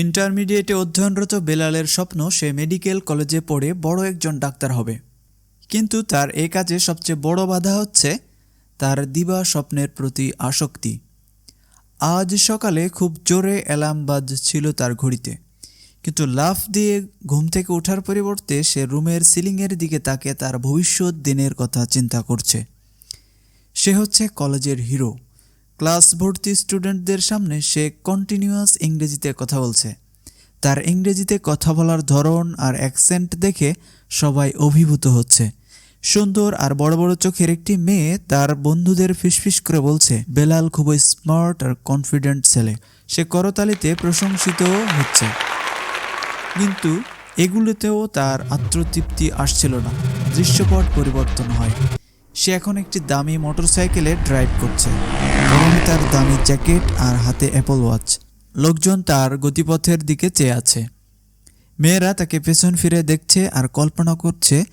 ইন্টারমিডিয়েটে অধ্যয়নরত বেলালের স্বপ্ন সে মেডিকেল কলেজে পড়ে বড় একজন ডাক্তার হবে। কিন্তু তার এ কাজে সবচেয়ে বড় বাধা হচ্ছে তার দিবা স্বপ্নের প্রতি আসক্তি। আজ সকালে খুব জোরে অ্যালার্ম বাজছিল তার ঘড়িতে। কিন্তু লাফ দিয়ে ঘুম থেকে ওঠার পরিবর্তে সে রুমের সিলিংয়ের দিকে তাকে তার ভবিষ্যৎ দিনের কথা চিন্তা করছে। সে হচ্ছে কলেজের হিরো। ক্লাস ভর্তি স্টুডেন্টদের সামনে সে কন্টিনিউয়াস ইংরেজিতে কথা বলছে। তার ইংরেজিতে কথা বলার ধরন আর অ্যাকসেন্ট দেখে সবাই অভিভূত হচ্ছে। সুন্দর আর বড় বড় চোখের একটি মেয়ে তার বন্ধুদের ফিসফিস করে বলছে, বেলাল খুবই স্মার্ট আর কনফিডেন্ট ছেলে। সে করতালিতে প্রশংসিত হচ্ছে। কিন্তু এগুলোতেও তার আত্মতৃপ্তি আসছিল না। দৃশ্যপট পরিবর্তন হয়। সে এখন একটি দামি মোটরসাইকেলে ড্রাইভ করছে। পরনে তার দামি জ্যাকেট আর হাতে অ্যাপল ওয়াচ লোকজন তার গতিপথের দিকে চেয়ে আছে। মেয়েরা তাকে পেছন ফিরে দেখছে আর কল্পনা করছে,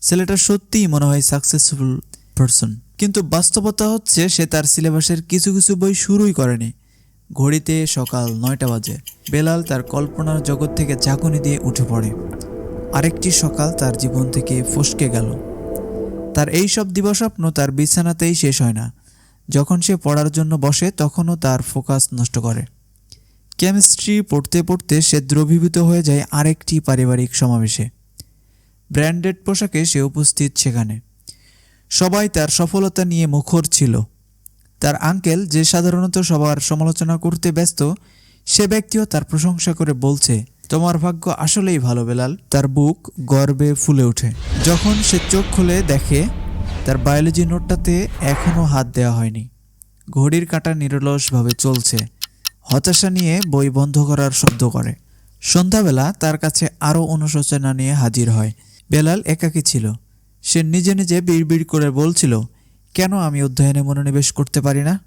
ছেলেটা সত্যিই মনে হয় সাকসেসফুল পারসন কিন্তু বাস্তবতা হচ্ছে, সে তার সিলেবাসের কিছু কিছু বই শুরুই করেনি। ঘড়িতে সকাল নয়টা বাজে। বেলাল তার কল্পনার জগৎ থেকে ঝাঁকুনি দিয়ে উঠে পড়ে। আরেকটি সকাল তার জীবন থেকে ফসকে গেল। তার এই সব দিবাস্বপ্ন তার বিছানাতেই শেষ হয় না। যখন সে পড়ার জন্য বসে, তখনও তার ফোকাস নষ্ট করে। কেমিস্ট্রি পড়তে পড়তে সে দ্রবীভূত হয়ে যায় আরেকটি পারিবারিক সমাবেশে। ব্র্যান্ডেড পোশাকে সে উপস্থিত সেখানে। সবাই তার সফলতা নিয়ে মুখর ছিল। তার আঙ্কেল যে সাধারণত সবার সমালোচনা করতে ব্যস্ত, সে ব্যক্তিও তার প্রশংসা করে বলছে তোমার ভাগ্য আসলেই ভালো, বেলাল। তার বুক গর্বে ফুলে ওঠে। যখন সে চোখ খুলে দেখে, তার বায়োলজি নোটটাতে এখনও হাত দেওয়া হয়নি। ঘড়ির কাঁটা নিরলসভাবে চলছে। হতাশা নিয়ে বই বন্ধ করার শব্দ করে। সন্ধ্যাবেলা তার কাছে আরও অনুশোচনা নিয়ে হাজির হয়। বেলাল একাকী ছিল। সে নিজে নিজে বিড়বিড় করে বলছিল, কেন আমি অধ্যয়নে মনোনিবেশ করতে পারি না?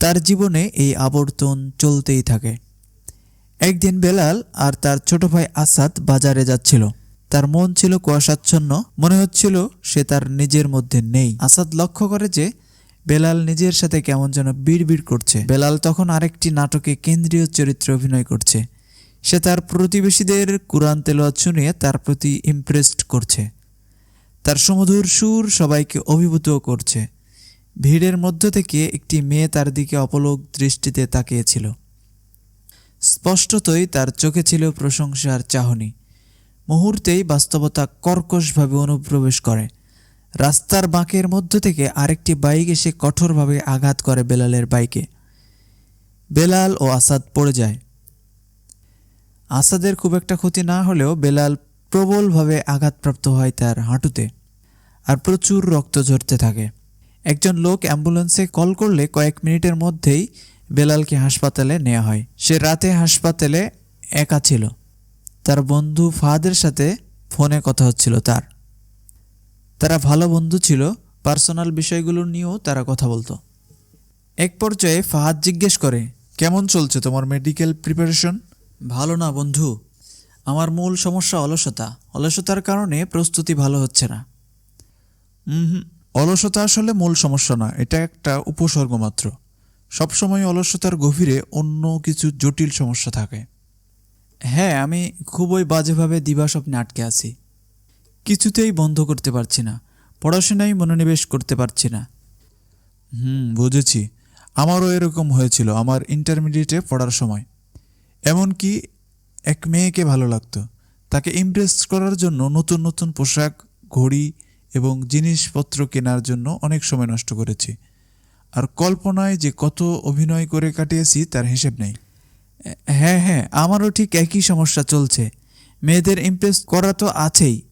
তার জীবনে এই আবর্তন চলতেই থাকে। একদিন বেলাল আর তার ছোট ভাই আসাদ বাজারে যাচ্ছিল। তার মন ছিল কুয়াশাচ্ছন্ন, মনে হচ্ছিল সে তার নিজের মধ্যে নেই। আসাদ লক্ষ্য করে যে বেলাল নিজের সাথে কেমন যেন বিড়বিড় করছে। বেলাল তখন আরেকটি নাটকে কেন্দ্রীয় চরিত্রে অভিনয় করছে। সে তার প্রতিবেশীদের কুরআন তেলোয়াত শুনিয়ে তার প্রতি ইমপ্রেসড করছে। তার সুমধুর সুর সবাইকে অভিভূত করছে। ভিড়ের মধ্য থেকে একটি মেয়ে তার দিকে অপলোক দৃষ্টিতে তাকিয়েছিল। স্পষ্টতই তার চোখে ছিল প্রশংসার চাহনি। মুহূর্তেই বাস্তবতা কর্কশভাবে অনুপ্রবেশ করে। রাস্তার বাঁকের মধ্য থেকে আরেকটি বাইক এসে কঠোরভাবে আঘাত করে বেলালের বাইকে। বেলাল ও আসাদ পড়ে যায়। আসাদের খুব একটা ক্ষতি না হলেও বেলাল প্রবলভাবে আঘাতপ্রাপ্ত হয় তার হাঁটুতে আর প্রচুর রক্ত ঝরতে থাকে। একজন লোক অ্যাম্বুলেন্সে কল করলে কয়েক মিনিটের মধ্যেই বেলালকে হাসপাতালে নেওয়া হয়। সে রাতে হাসপাতালে একা ছিল। তার বন্ধু ফাহাদের সাথে ফোনে কথা হচ্ছিল তার। তারা ভালো বন্ধু ছিল, পার্সোনাল বিষয়গুলো নিয়েও তারা কথা বলতো। এক পর্যায়ে ফাহাদ জিজ্ঞেস করে, কেমন চলছে তোমার মেডিকেল প্রিপারেশন ভালো না বন্ধু। আমার মূল সমস্যা অলসতা। অলসতার কারণে প্রস্তুতি ভালো হচ্ছে না। অলসতা আসলে মূল সমস্যা না, এটা একটা উপসর্গ মাত্র সবসময় অলসতার গভীরে অন্য কিছু জটিল সমস্যা থাকে। হ্যাঁ আমি খুবই বাজেভাবে দিবা স্বপ্নে আটকে আছি। কিছুতেই বন্ধ করতে পারছি না, পড়াশোনায় মনোনিবেশ করতে পারছি না। হুম, বুঝেছি। আমারও এরকম হয়েছিল, আমার ইন্টারমিডিয়েটে পড়ার সময়। এমনকি এক মেয়েকে ভালো লাগতো, তাকে ইমপ্রেস করার জন্য নতুন নতুন পোশাক, ঘড়ি এবং জিনিসপত্র কেনার জন্য অনেক সময় নষ্ট করেছি। আর কল্পনায় যে কত অভিনয় করে কাটিয়েছি, তার হিসেব নেই। হ্যাঁ হ্যাঁ আমারও ঠিক একই সমস্যা চলছে। মেয়েদের ইমপ্রেস করা তো আছেই।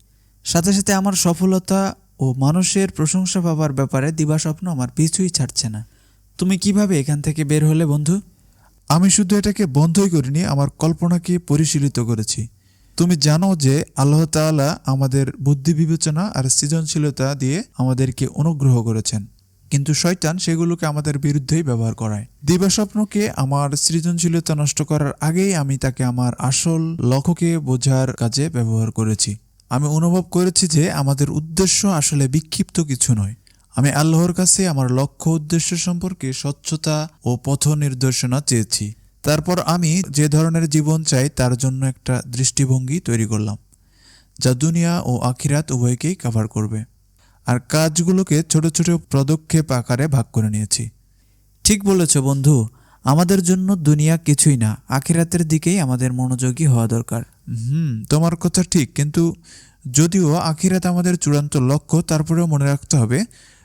সাথে সাথে আমার সফলতা ও মানুষের প্রশংসা পাবার ব্যাপারে দিবাস্বপ্ন আমার পিছুই ছাড়ছে না। তুমি কীভাবে এখান থেকে বের হলে, বন্ধু? আমি শুধু এটাকে বন্ধই করিনি, আমার কল্পনাকে পরিশীলিত করেছি। তুমি জানো যে আল্লাহ তাআলা আমাদের বুদ্ধি বিবেচনা আর সৃজনশীলতা দিয়ে আমাদেরকে অনুগ্রহ করেছেন। কিন্তু শয়তান সেগুলোকে আমাদের বিরুদ্ধেই ব্যবহার করায়। দিবাস্বপ্নকে আমার সৃজনশীলতা নষ্ট করার আগেই আমি তাকে আমার আসল লক্ষ্যকে বোঝার কাজে ব্যবহার করেছি। আমি অনুভব করেছি যে আমাদের উদ্দেশ্য আসলে বিক্ষিপ্ত কিছু নয়। আমি আল্লাহর কাছে আমার লক্ষ্য উদ্দেশ্য সম্পর্কে স্বচ্ছতা ও পথ নির্দেশনা চেয়েছি। তারপর আমি যে ধরনের জীবন চাই তার জন্য একটা দৃষ্টিভঙ্গি তৈরি করলাম, যা দুনিয়া ও আখিরাত উভয়কেই কভার করবে। আর কাজগুলোকে ছোট ছোট পদক্ষেপ আকারে ভাগ করে নিয়েছি। ঠিক বলেছ বন্ধু, আমাদের জন্য দুনিয়া কিছুই না, আখিরাতের দিকেই আমাদের মনোযোগী হওয়া দরকার। হুম, তোমার কথা ঠিক, কিন্তু যদিও আখিরাত আমাদের চূড়ান্ত লক্ষ্য, তারপরেও মনে রাখতে হবে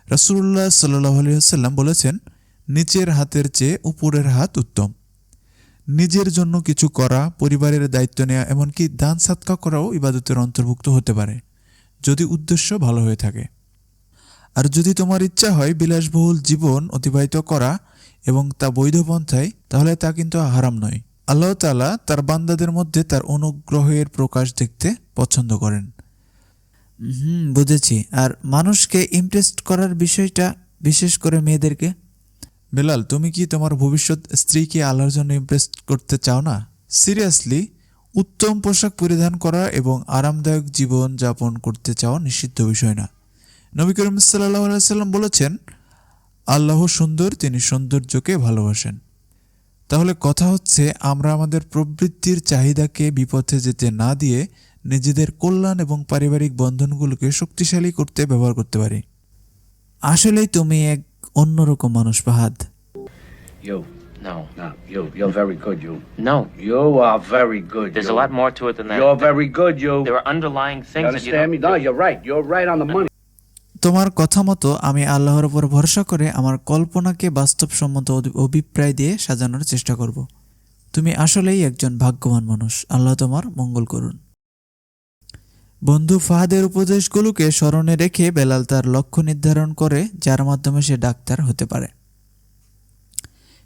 রসুল্লাহ সাল্লাহ আলিয়াল্লাম বলেছেন, নিচের হাতের চেয়ে উপরের হাত উত্তম। নিজের জন্য কিছু করা, পরিবারের দায়িত্ব নেওয়া এমনকি দান সাতকা করাও ইবাদতের অন্তর্ভুক্ত হতে পারে, যদি উদ্দেশ্য ভালো হয়ে থাকে। আর যদি তোমার ইচ্ছা হয় বিলাসবহুল জীবন অতিবাহিত করা এবং তা বৈধ পন্থায়, তাহলে তা কিন্তু হারাম নয়। আল্লাহ তালা তার বান্দাদের মধ্যে তার অনুগ্রহের প্রকাশ দেখতে পছন্দ করেন। হুম, বুঝেছি। আর মানুষকে ইমপ্রেস করার বিষয়টা বিশেষ করে মেয়েদেরকে? বেলাল, তুমি কি তোমার ভবিষ্যৎ স্ত্রীকে আল্লাহর জন্য ইমপ্রেস করতে চাও না? সিরিয়াসলি, উত্তম পোশাক পরিধান করা এবং আরামদায়ক জীবন যাপন করতে চাও নিষিদ্ধ বিষয় না। নবী করিম সাল্লাহ আলাইসাল্লাম বলেছেন আল্লাহ সুন্দর তিনি সৌন্দর্যকে ভালোবাসেন। তাহলে কথা হচ্ছে আমরা আমাদের প্রবৃত্তির চাহিদাকে বিপথে যেতে না দিয়ে নিজেদের কল্যাণ এবং পারিবারিক বন্ধনগুলোকে শক্তিশালী করতে ব্যবহার করতে পারি। আসলেই তুমি এক অন্যরকম মানুষ বাহাদ তোমার কথা মতো আমি আল্লাহর উপর ভরসা করে আমার কল্পনাকে বাস্তবসম্মত অভিপ্রায় দিয়ে সাজানোর চেষ্টা করব। তুমি আসলেই একজন ভাগ্যবান মানুষ। আল্লাহ তোমার মঙ্গল করুন। বন্ধু ফাহাদের উপদেশগুলোকে স্মরণে রেখে বেলাল তার লক্ষ্য নির্ধারণ করে, যার মাধ্যমে সে ডাক্তার হতে পারে।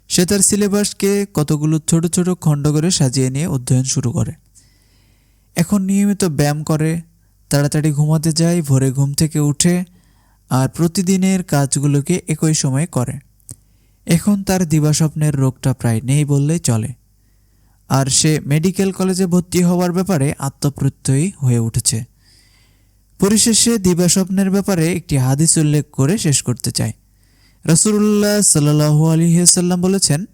সে তার সিলেবাসকে কতগুলো ছোট ছোট খণ্ড করে সাজিয়ে নিয়ে অধ্যয়ন শুরু করে। এখন নিয়মিত ব্যায়াম করে, তাড়াতাড়ি ঘুমাতে যায়, ভোরে ঘুম থেকে উঠে আর প্রতিদিনের কাজগুলোকে একই সময়ে করে। এখন তার দিবাস্বপ্নের রোগটা প্রায় নেই বললেই চলে। আর সে মেডিকেল কলেজে ভর্তি হওয়ার ব্যাপারে আত্মপ্রত্যয়ী হয়ে উঠেছে। পরিশেষে দিবাস্বপ্নের ব্যাপারে একটি হাদিস উল্লেখ করে শেষ করতে চায়। রসুল্লাহ সাল্লাহু আলহিহাল্লাম বলেছেন,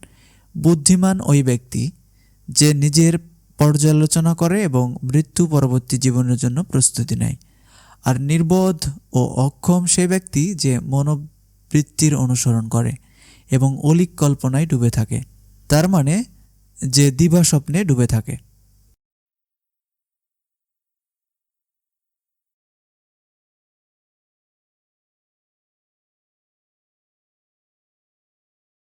বুদ্ধিমান ওই ব্যক্তি যে নিজের পর্যালোচনা করে এবং মৃত্যু পরবর্তী জীবনের জন্য প্রস্তুতি নেয়। আর নির্বোধ ও অক্ষম সে ব্যক্তি যে মনোবৃত্তির অনুসরণ করে এবং অলিক কল্পনায় ডুবে থাকে। তার মানে যে দিবা স্বপ্নে ডুবে থাকে।